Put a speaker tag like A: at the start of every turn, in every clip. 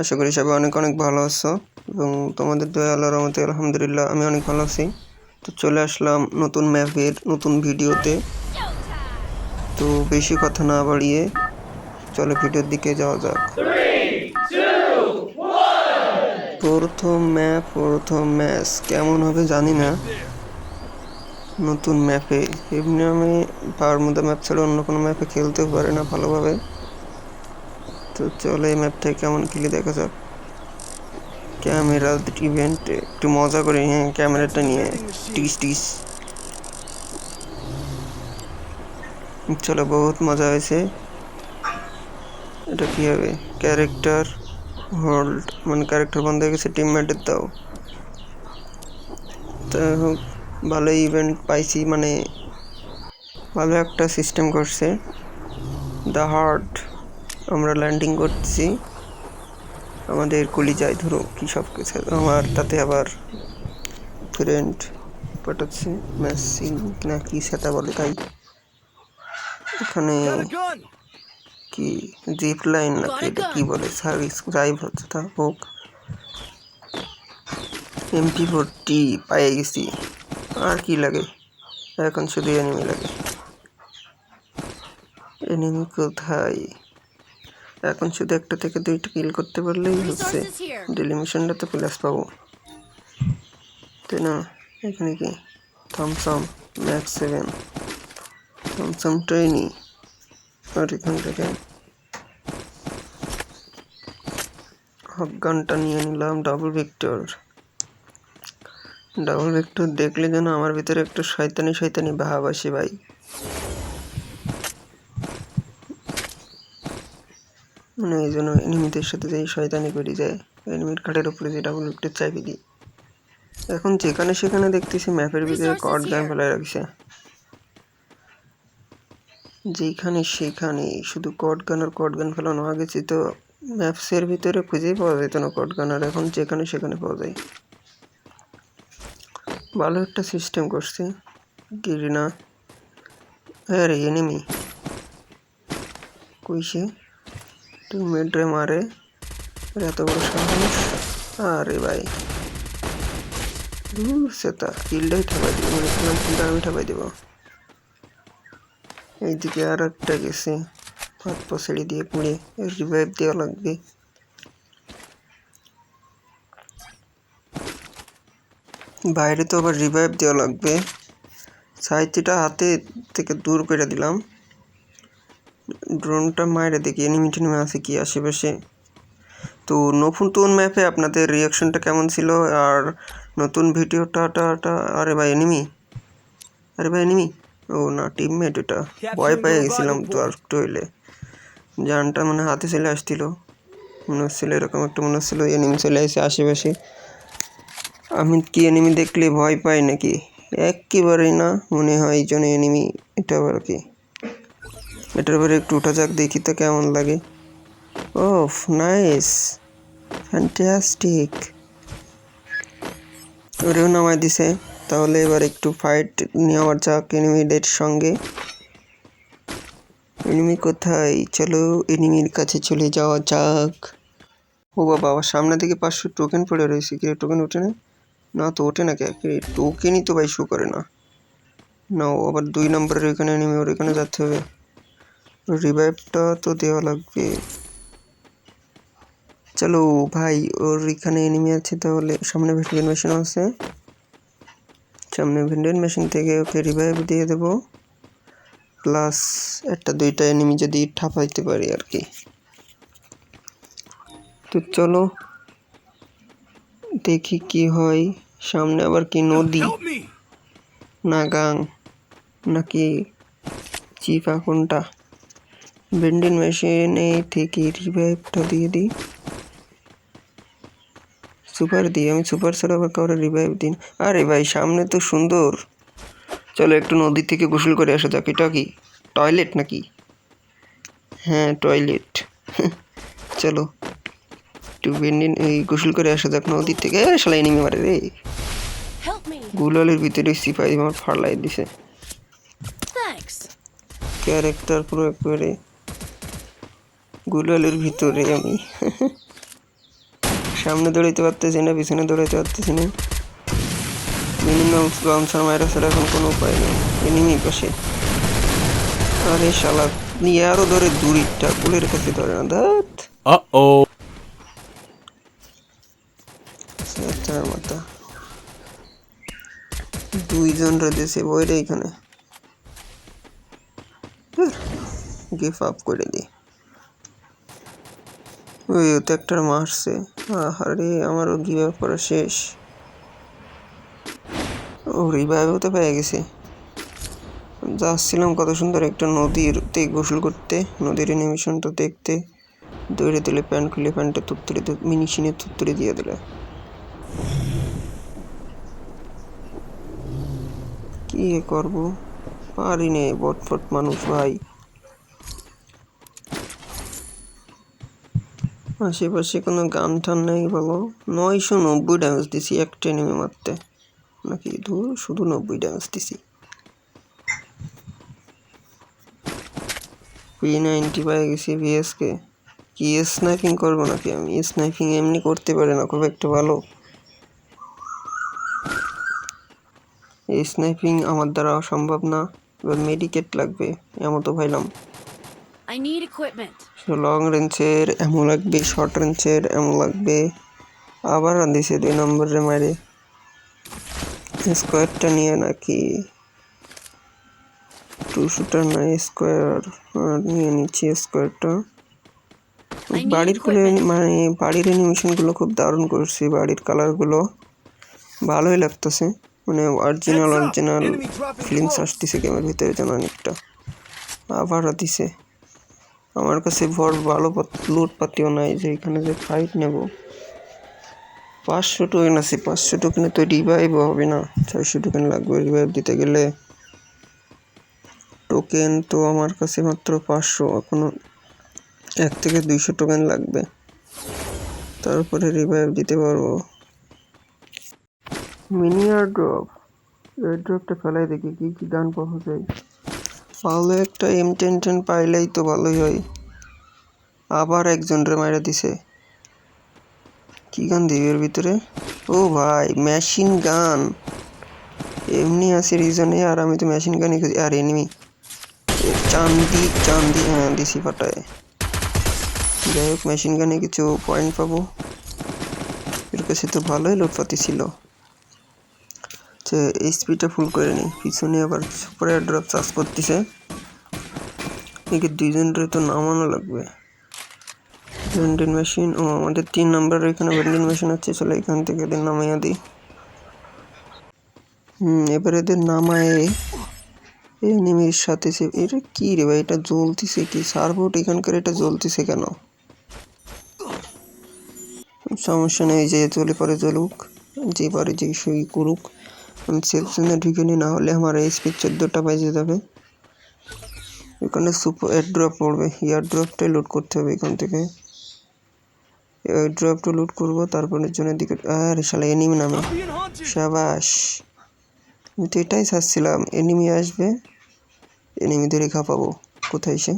A: আশা করি সবাই অনেক অনেক ভালো আছো এবং তোমাদের দয়া আল্লাহর রহমতে আলহামদুলিল্লাহ, আমি অনেক ভালো আছি। তো চলে আসলাম নতুন ম্যাপের নতুন ভিডিওতে। তো বেশি কথা না বাড়িয়ে চলো ভিডিওর দিকে যাওয়া যাক। প্রথম ম্যাপ, প্রথম ম্যাচ। কেমন হবে জানি না। নতুন ম্যাপে। এমনি আমি বারমুদা ম্যাপ ছাড়া অন্য কোনো ম্যাপে খেলতেও পারি না ভালোভাবে। তো চলো এই ম্যাপটা কেমন খেলে দেখা যাক। ক্যামেরা ইভেন্ট একটু মজা করে হ্যাঁ ক্যামেরাটা নিয়ে টিস টিস। চলো বহুত মজা হয়েছে। এটা কি হবে? ক্যারেক্টার হোল্ড মানে ক্যারেক্টার বন্ধ হয়ে গেছে টিমমেটের দাও। যাই হোক, ভালো ইভেন্ট পাইছি মানে ভালো একটা সিস্টেম করছে। দ্য হার্ট আমরা ল্যান্ডিং করছি। আমাদের কলিজায় ধরো কী সব কিছু। আমার তাতে আবার ফ্রেন্ড পাঠাচ্ছে মেসিং না কি সেটা বলে তাই। এখানে কি জিপ লাইন না এটা কি বলে? সার্ভিস ড্রাইভ হচ্ছে তা হোক। এমপি ফোরটি পাইয়ে গেছি। আর কি লাগে? এখন শুধু এনিমি লাগে। এনিমি কোথায়? এখন শুধু একটা থেকে দুইটা কিল করতে পারলেই হচ্ছে। ডেলি মিশনটা তো প্লাস পাবো। তাই না, এখানে কি? থমসম ম্যাক্স সেভেন থমসমটাই নি আর এখান থেকে গানটা নিয়ে নিলাম ডাবল ভিক্টর ডাবল ভিক্টর দেখলে যেন আমার ভিতরে একটু শয়তানি শয়তানি ভাব আসে ভাই। মানে এই জন্য এনিমিদের সাথে যেই শয়তানি করে যায় এনিমির খাটের উপরে যে ডাবল ভিক্টর চাইবে দিই। এখন যেখানে সেখানে দেখতেছি ম্যাপের ভিতরে কট গান. ফেলায় রাখছে যেখানে সেখানে শুধু কট গান আর কট গান ফেলানো আগে তো ম্যাপসের ভিতরে খুঁজেই পাওয়া যেত না কট গান আর এখন যেখানে সেখানে পাওয়া যায়। ভালো একটা সিস্টেম করছে গিরিনা। আরে এনিমি কইছে তুই মেডরে মারে। এত বড় সাহস। আরে ভাই। দূর সেটা কিলটাই ঠাপাই দিব। মানে কিলটা আমি ঠাপাই দিব। এইদিকে আর একটা গেছে। হাত পছড়ি দিয়ে পুড়ে। রিভাইভ দেওয়া লাগবে। বাইরে তো আবার রিভাইভ দেওয়া লাগবে। সাইডটা হাতে থেকে দূর করে দিলাম। ড্রোনটা মায়ের দেখি এনিমি টেনিমি আছে কি আশেপাশে? তো নতুন ম্যাপে আপনাদের রিয়াকশনটা কেমন ছিল? আর নতুন ভিডিওটা টা আরে ভাই এনিমি আরে ভাই এনিমি ও না টিমমেট এটা। ভয় পেয়ে গেছিলাম তো আর একটু হইলে। জানটা মানে হাতে চলে আসছিল। মনে হচ্ছিল এরকম একটা মনে হচ্ছিল এনিমি চলে আসে আশেপাশে। আমি কি এনিমি দেখলে ভয় পাই নাকি? একেবারেই না মনে হয় এই জন্য এনিমি এটা আবার কি? এটার উপরে একটু উঠা যাক, দেখি তো কেমন লাগে। ওফ, নাইস। ফ্যান্টাস্টিক। ওরেও নামাই দিছে। তাহলে এবার একটু ফাইট নেওয়ার যাক এনিমিদের সঙ্গে। এনিমি কোথায়? চলো এনিমির কাছে চলে যাওয়া যাক। ও বাবা আমার সামনে থেকে পাঁচশো টোকেন পড়ে রয়েছে। কি টোকেন ওঠে না? না তো ওঠে না কে টোকেনই তো ভাই শো করে না। না, ও আবার দুই নম্বরের ওইখানে এনিমি ওর ওইখানে যেতে হবে। রিভাইভটা তো দেওয়া লাগবে। চলো ভাই ওর এখানে এনিমি আছে তাহলে সামনে ভেন্ডেন মেশিন আছে। সামনে ভেন্ডেন মেশিন থেকে ওকে রিভাইভ দিয়ে দেবো। প্লাস একটা দুইটা এনিমি যদি ঠাপাইতে পারি আর কি। তো চলো দেখি কি হয়। সামনে আবার কি নদী? না গাং নাকি চিপা কোনটা? ভেন্ডিং মেশিনে থেকে রিভাইভটা দিয়ে দিই। সুপার দিই আমি সুপার ছাড়া আবার কাউরে রিভাইভ দিন আরে ভাই সামনে তো সুন্দর। চলো একটু নদী থেকে গোসল করে আসা যাক। এটা কি? টয়লেট নাকি? হ্যাঁ টয়লেট চলো একটু ভেন্ডিন এই গোসল করে আসা যাক নদীর থেকে। এ শালা এনিমি মারে রে। গুলালের ভিতরে সিপাহি আমার ফাড়লাই দিছে। ক্যারেক্টার পুরো একবারে গুলালের ভিতরে আমি। সামনে দৌড়াইতে পারতেছি না পিছনে দৌড়াইতে পারতেছি না। মিনিমাম বাউন্সার মায়েরা ছাড়া এখন কোনো উপায় নেই। এনিমি পাশে। আরে শালা নিয়ে আরও ধরে দূরিটা কুলের কাছে ধরে না দাঁত
B: Uh-oh.
A: মাথা দুইজন রয়েছে বইটা এখানে। গিফ আপ করে দি। ওই তো একটা মারছে। আরে আমারও আপ করা শেষ। ও রিভাইভও তো পেয়ে গেছে। যাচ্ছিলাম কত সুন্দর একটা নদীরতে গোসল করতে, নদীর অ্যানিমেশনটা দেখতে। দৌড়ে দিলে প্যান্ট খুলে প্যান্টটা তুত্তুরে মিনিশিনে তুত্তুরে দিয়ে দিলে। কি করব? পারি নে, বটফট মানুষ ভাই। আশেপাশে কোনো গান টান নেই বলো। নয়শো নব্বই ড্যামেজ দিছি একটা নেমে মারতে। নাকি ধুর, শুধু নব্বই ড্যামেজ দিছি। পি নাইনটি পাই গেছি ভিএসকে কি স্নাইপিং করব নাকি আমি? স্নাইপিং এমনি করতে পারি না, খুব একটা ভালো। এই স্নাইপিং আমার দ্বারা সম্ভব না। এবার মেডিকেট লাগবে এমন তো ভাইলাম।
C: I need equipment.
A: লং রেঞ্জের এমন লাগবে শর্ট রেঞ্জের এমন লাগবে। আবার দিছে দুই নম্বরে মারে। স্কোয়ারটা নিয়ে নাকি টু শুটার না স্কোয়ার নিয়ে নিচ্ছি স্কোয়ারটা
C: বাড়িরগুলো
A: মানে বাড়ির অ্যানিমেশনগুলো খুব দারুণ করছি বাড়ির কালারগুলো ভালোই লাগতেছে। মানে অরিজিনাল অরিজিনাল ফিলিংস আসতেছে গেমের ভিতরে যেন অনেকটা আবার দিছে আমার কাছে ভর ভালো লুট পাতিও নাই যে এখানে যে ফাইট নেব। পাঁচশো টোকেন আছে, পাঁচশো টোকেনে তো রিভাইভ হবে না। ছয়শো টোকেন লাগবে রিভাইভ দিতে গেলে। টোকেন তো আমার কাছে মাত্র পাঁচশো, এখনও এক থেকে দুইশো টোকেন লাগবে। তারপরে রিভাইভ দিতে পারব। মিনি এয়ার ড্রপ এয়ার ড্রপটা ফেলাই দেখি কী কী গান পাওয়া যায়। ভালো একটা এম টেন টেন পাইলেই তো ভালোই হয়। আবার একজন রে মাইরা দিছে। কি গান দিবে এর ভিতরে? ও ভাই মেশিন গান এমনি আছে রিজনে আর আমি তো মেশিন গানই খুঁজি আর এনিমি চান্দি চান্দি হ্যাঁ দিছি ফাটায় যাই হোক মেশিন গানে কিছু পয়েন্ট পাবো। এর কাছে তো ভালোই লোটপাতি ছিল। যে এইচপিটা ফুল করে নিই। পিছনে আবার সুপার ড্রপ চার্জ করতেছে। একে দুইজনের তো নামানো লাগবে। ভেন্ডিং মেশিন ও, আমাদের তিন নম্বরের এখানে ভেন্ডিং মেশিন আছে, চলো এখান থেকে এদের নামাইয়া দিই। হুম, এবার এদের নামায় এনিমির সাথে সে, এটা কি রে ভাই? এটা জ্বলতেছে কি? সার্ভোট এখানকার এটা জ্বলতেছে কেন? সমস্যা নেই, যে চলে পরে জ্বলুক, যে পারে যে সই করুক। আমি সেলফ জোনে ঢুকে নি না হলে আমার এই এইচপি চোদ্দোটা বাজে যাবে। এখানে সুপার এয়ার ড্রপ পড়বে এয়ার ড্রপটাই লোড করতে হবে এখান থেকে। এয়ার ড্রপটা লোড করব, তারপরে জন্য দিকে, আরে শালা এনিমি নামে। সাবাস। আমি তো এটাই চাচ্ছিলাম এনিমি আসবে এনিমি ধরে খাপাবো। কোথায় সে?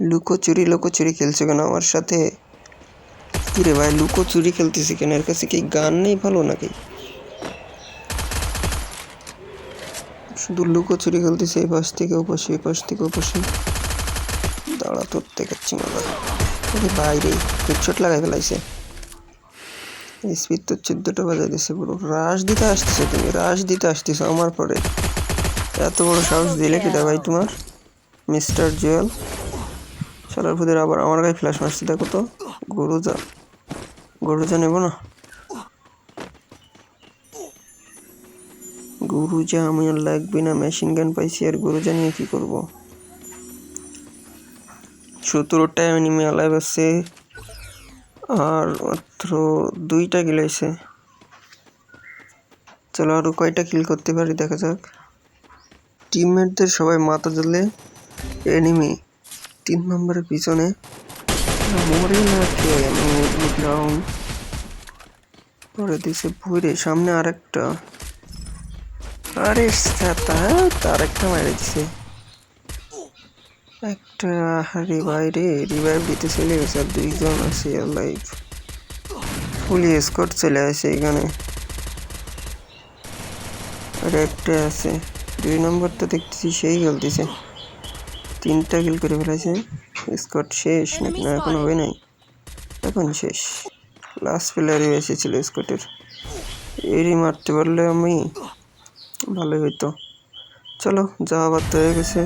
A: লুকোচুরি লুকোচুরি খেলছে কেন আমার সাথে? কি রে ভাই লুকোচুরি খেলতেছি কেন? এর কাছে কি গান নেই ভালো নাকি? শুধু লুকোচুরি খেলতেছে, এই পাশ থেকে পাশে, এই পাশ থেকে পাশে। দাঁড়া, তোর মাথা আরে বাইরে হেডশট লাগাই ফেলাইছে। স্পিড তো চোদ্দটা বাজাই দিছে পুরো। রাশ দিতে আসতেছো তুমি রাশ দিতে আসতেছো আমার পরে। এত বড় সাহস দিলে কি ভাই তোমার? মিস্টার জুয়েল। সালার ফুদের আবার আমার গায়ে ফ্ল্যাশ মারছে, দেখো তো। গরুজা গরুজা নেব না? গরুজা, আমি আর লাগবে না। মেশিন গান পাইছি আর গরুজা নিয়ে কি করব? সতেরোটা এনিমি আলাইভ আছে আর মাত্র দুইটা গিলাইছে চলো আরও কয়টা কিল করতে পারি দেখা যাক। টিমমেটদের সবাই মাথা জ্বলে এনিমি তিন নম্বরের পিছনে। মরে না পরে দিছে ভুইরে, সামনে আরেকটা। আরে সাতা তার একটা মেরে দিছে। একটা রিভাই রে রিভাইভ দিতে চলে গেছে আর দুইজন আছে লাইভ ফুলি স্কট চলে আসে এখানে। আর একটা আছে দুই নম্বরটা দেখতেছি সেই খেলতেছে। তিনটা কিল করে ফেলেছে স্কট শেষ নাকি না এখন হবে নাই? এখন শেষ। লাস্ট প্লেয়ারই বেশি ছিল স্কটের এরই মারতে পারলে আমি। ভালোই হইতো। চলো যা আবার তো হয়ে গেছে।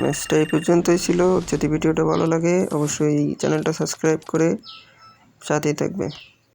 A: ম্যাচটা এই পর্যন্তই ছিল। যদি ভিডিওটা ভালো লাগে, অবশ্যই চ্যানেলটা সাবস্ক্রাইব করে সাথেই থাকবে।